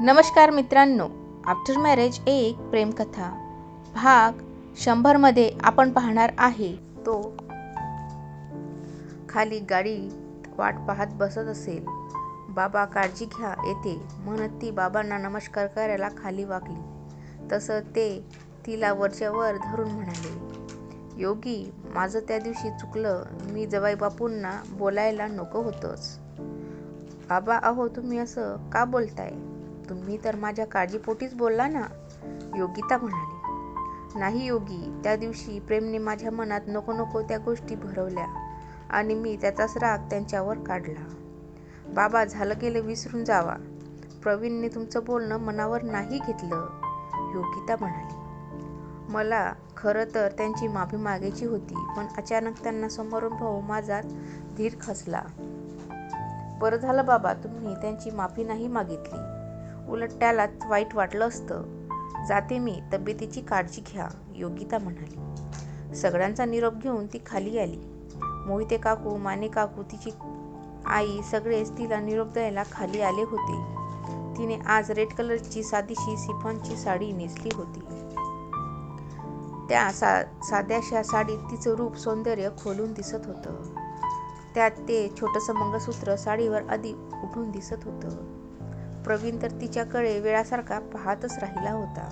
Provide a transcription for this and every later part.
नमस्कार मित्रांनो after marriage एक प्रेमकथा. भाग शंभरमध्ये आपण पाहणार आहे. तो खाली गाडी वाट पाहत बसत असेल. बाबा काळजी घ्या येते म्हणत ती बाबांना नमस्कार करायला खाली वाकली. तसं ते तिला वरच्यावर धरून म्हणाले योगी माझं त्या दिवशी चुकलं. मी जवाई बापूंना बोलायला नको होतंच. बाबा अहो तुम्ही असं का बोलताय? तुम्ही तर माझ्या काळजीपोटीच बोलला ना? योगिता म्हणाली. नाही योगी त्या दिवशी प्रेमने माझ्या मनात नको नको त्या गोष्टी भरवल्या आणि मी त्याचाच राग त्यांच्यावर काढला. बाबा झालं गेलं विसरून जावा. प्रवीणने तुमचं बोलणं मनावर नाही घेतलं योगिता म्हणाली. मला खरं तर त्यांची माफी मागायची होती पण अचानक त्यांना समोरून भाऊ माझा धीर खचला. बरं झालं बाबा तुम्ही त्यांची माफी नाही मागितली. उलट त्यालाच वाईट वाटलं असतं. जाते मी तब्येतीची काळजी घ्या योगिता म्हणाली. सगळ्यांचा निरोप घेऊन ती खाली आली. मोहिते काकू माने काकू तिची आई सगळेच तिला निरोप द्यायला खाली आले होते. तिने आज रेड कलरची साधीशी सिफॉनची साडी नेसली होती. त्या सा साध्याशा साडीत तिचं रूप सौंदर्य खोलून दिसत होतं. त्यात ते छोटंसं मंगळसूत्र साडीवर आधी उठून दिसत होतं. प्रवीण तर तिच्याकडे वेळासारखा पाहतच राहिला होता.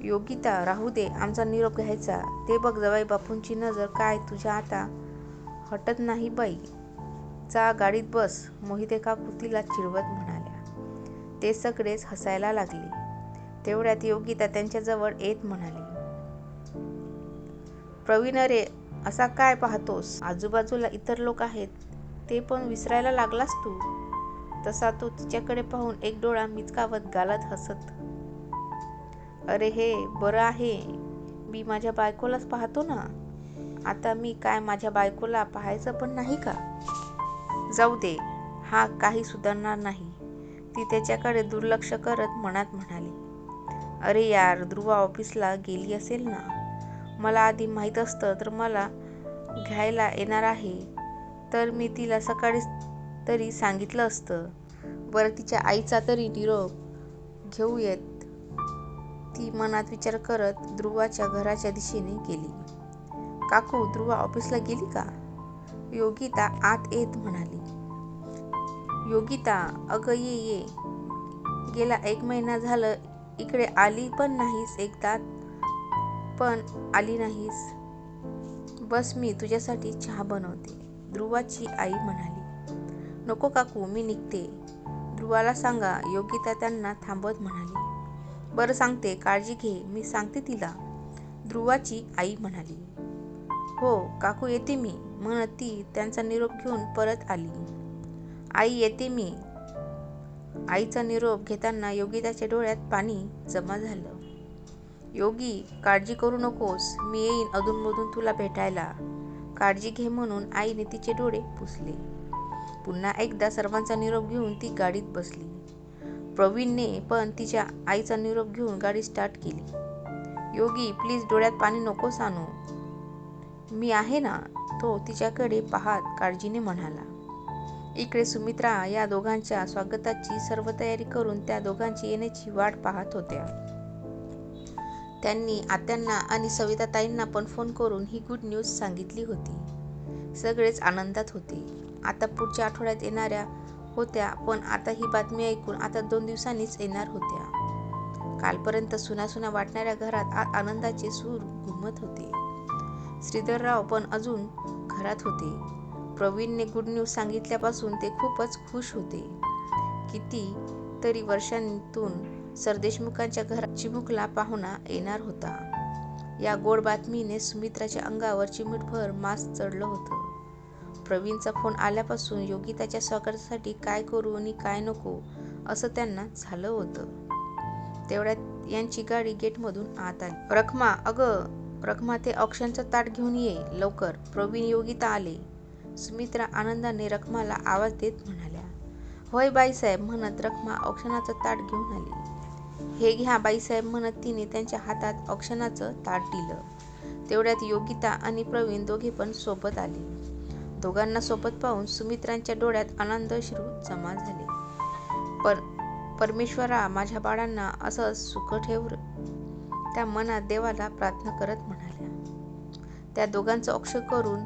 योगिता राहू दे आमचा निरोप घ्यायचा. ते बघ जवाई बापूंची नजर काय तुझ्या आता हटत नाही बाई. चा गाडीत बस मोहिते काकू तिला चिडवत म्हणाल्या. ते सगळेच हसायला लागले. तेवढ्यात योगिता त्यांच्याजवळ येत म्हणाली प्रवीण अरे असा काय पाहतोस? आजूबाजूला इतर लोक आहेत. ते पण विसरायला लागलास तू. तसा तो तिच्याकडे पाहून एक डोळा मिचकावत गालात हसत. अरे हे बरं आहे. मी माझ्या बायकोलाच पाहतो ना. आता मी काय माझ्या बायकोला पाहायचं पण नाही का? जाऊ दे. हा काही सुधारणार नाही. ती त्याच्याकडे दुर्लक्ष करत मनात म्हणाली. अरे यार ध्रुवा ऑफिसला गेली असेल ना? मला आधी माहीत असतं तर मला घ्यायला येणार आहे. तर मी तिला सकाळीच तरी सांगितलं असतं. बरं तिच्या आईचा तरी निरोप घेऊयात. ती मनात विचार करत ध्रुवाच्या घराच्या दिशेने गेली. काकू ध्रुवा ऑफिसला गेली का? योगिता आत येत म्हणाली. योगिता अगं ये ये. गेला एक महिना झालं इकडे आली पण नाहीस एकदा. पण आली नाहीस. बस मी तुझ्यासाठी चहा बनवते. ध्रुवाची आई म्हणाली. नको काकू मी निघते. ध्रुवाला सांगा योगिता त्यांना थांबवत म्हणाली. बरं सांगते काळजी घे मी सांगते तिला. ध्रुवाची आई म्हणाली. हो काकू येते मी म्हणत ती त्यांचा निरोप घेऊन परत आली. आई येते मी. आईचा निरोप घेताना योगिताच्या डोळ्यात पाणी जमा झालं. योगी काळजी करू नकोस मी येईन अधूनमधून तुला भेटायला. काळजी घे म्हणून आईने तिचे डोळे पुसले. पुन्हा एकदा सर्वांचा निरोप घेऊन ती गाडीत बसली. प्रवीणने पण तिच्या आईचा निरोप घेऊन गाडी स्टार्ट केली. योगी प्लीज डोळ्यात पाणी नको आणू मी आहे ना? तो तिच्याकडे पाहत काळजीने म्हणाला. इकडे सुमित्रा या दोघांच्या स्वागताची सर्व तयारी करून त्या दोघांची येण्याची वाट पाहत होत्या. त्यांनी आत्यांना आणि सविताताईंना पण फोन करून ही गुड न्यूज सांगितली होती. सगळेच आनंदात होते. आता पुढच्या आठवड्यात येणाऱ्या होत्या पण आता ही बातमी ऐकून आता दोन दिवसांनीच येणार होत्या. कालपर्यंत सुनासुना वाटणाऱ्या घरात आनंदाचे सूर घुमत होते. श्रीधरराव पण अजून घरात होते. प्रवीणने गुड न्यूज सांगितल्यापासून ते खूपच खुश होते. किती तरी वर्षांतून सरदेशमुखांच्या घरात चिमुकला पाहुणा येणार होता. या गोड बातमीने सुमित्राच्या अंगावर चिमूटभर मास चढलं होतं. प्रवीणचा फोन आल्यापासून योगिताच्या स्वागतासाठी काय करू आणि काय नको असं त्यांना झालं होतं. तेवढ्यात यांची गाडी गेटमधून आत आली. रखमा अगं रखमा ते ऑक्शनचं ताट घेऊन ये लवकर. प्रवीण योगिता आले. सुमित्रा आनंदाने रखमाला आवाज देत म्हणाल्या होय बाईसाहेब म्हणत रखमा औक्षणाचं ताट घेऊन आली. हे घ्या बाईसाहेब म्हणत तिने त्यांच्या हातात औक्षणाचं ताट दिलं. तेवढ्यात योगिता आणि प्रवीण दोघे पण सोबत आले. दोघांना सोबत पाहून सुमित्रांच्या डोळ्यात आनंद श्रू जमा झाले. पर परमेश्वरा माझ्या बाळांना असं सुख ठेव त्या मनात देवाला प्रार्थना करत म्हणाल्या. त्या दोघांचं अक्ष करून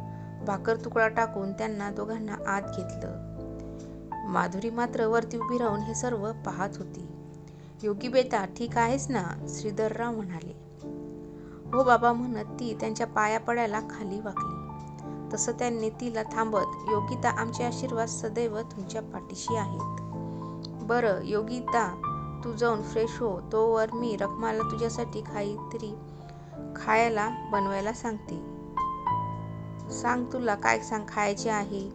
भाकर तुकडा टाकून त्यांना दोघांना आत घेतलं. माधुरी मात्र वरती उभी राहून हे सर्व पाहत होती. योगी बेटा ठीक आहेस ना? श्रीधरराव म्हणाले. हो बाबा म्हणत ती त्यांच्या पाया पडायला खाली वाकली. तसं त्यांनी तिला थांबत योगिता आमचे आशीर्वाद सदैव तुमच्या पाठीशी आहेत. बरं योगिता तू जाऊन फ्रेश हो. तोवर मी रखमाला तुझ्यासाठी काहीतरी खायला बनवायला सांगते. सांग तुला काय सांग खायचे आहे.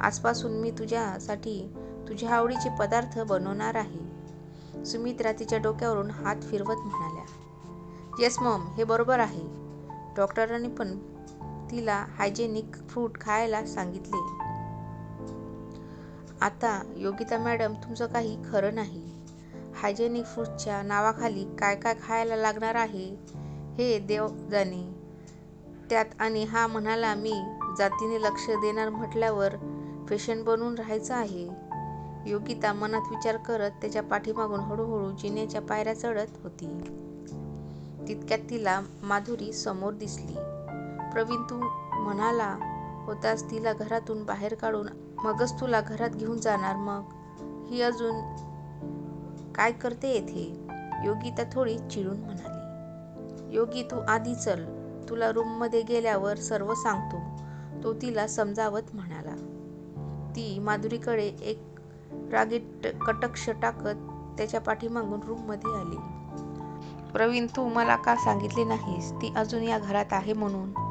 आजपासून मी तुझ्यासाठी तुझ्या आवडीचे पदार्थ बनवणार आहे. सुमित्रा तिच्या डोक्यावरून हात फिरवत म्हणाल्या. येस मॉम हे बरोबर आहे. डॉक्टरांनी पण तिला हायजेनिक फ्रूट खायला सांगितले. आता योगिता मॅडम तुमचं काही खरं नाही. हायजेनिक फ्रूटच्या नावाखाली काय काय खायला लागणार आहे हे देव जाणे. त्यात आणि हा म्हणाला मी जातीने लक्ष देणार म्हटल्यावर पेशंट बनून राहायचं आहे. योगिता मनात विचार करत त्याच्या पाठीमागून हळूहळू जिन्याच्या पायऱ्या चढत होती. तितक्यात तिला माधुरी समोर दिसली. प्रवीण तू म्हणाला होतास तिला घरातून बाहेर काढून मगच तुला घरात घेऊन जाणार मग? ही अजून काय करते येथे? योगिता थोडी चिडून म्हणाली. योगी तू आधी चल तुला रूममध्ये गेल्यावर सर्व सांगतो. तो तिला समजावत म्हणाला. ती माधुरीकडे एक रागीट कटक्ष टाकत त्याच्या पाठीमागून रूममध्ये आली. प्रवीण तू मला का सांगितले नाहीस? ती अजून या घरात आहे म्हणून.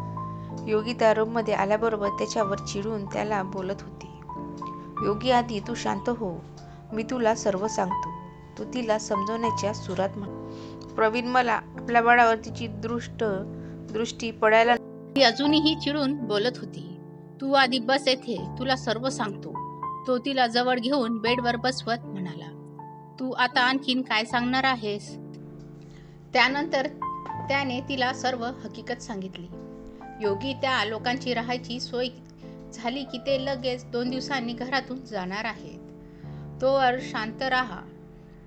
योगी त्या रूममध्ये आल्याबरोबर त्याच्यावर चिडून त्याला बोलत होती. योगी आधी तू शांत हो. मी तुला सर्व सांगतो. तू तिला समजवण्याच्या सुरात म्हण. प्रवीण मला आपल्या बाळावर तिची दृष्ट दृष्टी पडायला ती अजूनही चिडून बोलत होती. तू आधी बस येथे. तुला सर्व सांगतो. तो तिला जवळ घेऊन बेडवर बसवत म्हणाला. तू आता आणखीन काय सांगणार आहेस? त्यानंतर त्याने तिला सर्व हकीकत सांगितली. योगी त्या लोकांची राहायची सोय झाली की ते लगेच दोन दिवसांनी घरातून जाणार आहेत. तोवर शांत राहा.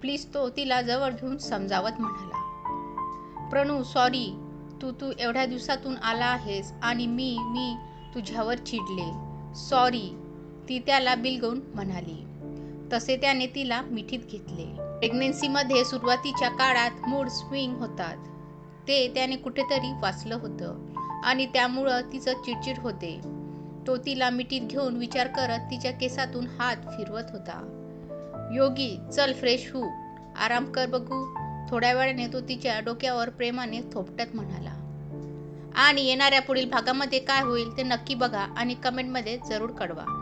प्लीज तो तिला जवळ घेऊन समजावत म्हणाला प्रणू सॉरी तू तू एवढ्या दिवसातून आला आहेस आणि मी मी तुझ्यावर चिडले. सॉरी ती त्याला बिलगवून म्हणाली. तसे त्याने तिला मिठीत घेतले. प्रेग्नेन्सीमध्ये सुरुवातीच्या काळात मूड स्विंग होतात. ते त्याने कुठेतरी वाचलं होतं. आणि त्यामुळं तिचं चिडचिड होते. तो तिला मिठीत घेऊन विचार करत तिच्या केसातून हात फिरवत होता. योगी चल फ्रेश हो आराम कर बघू. थोड्या वेळाने तो तिच्या डोक्यावर प्रेमाने थोपटत म्हणाला. आणि येणाऱ्या पुढील भागामध्ये काय होईल ते नक्की बघा आणि कमेंटमध्ये जरूर कळवा.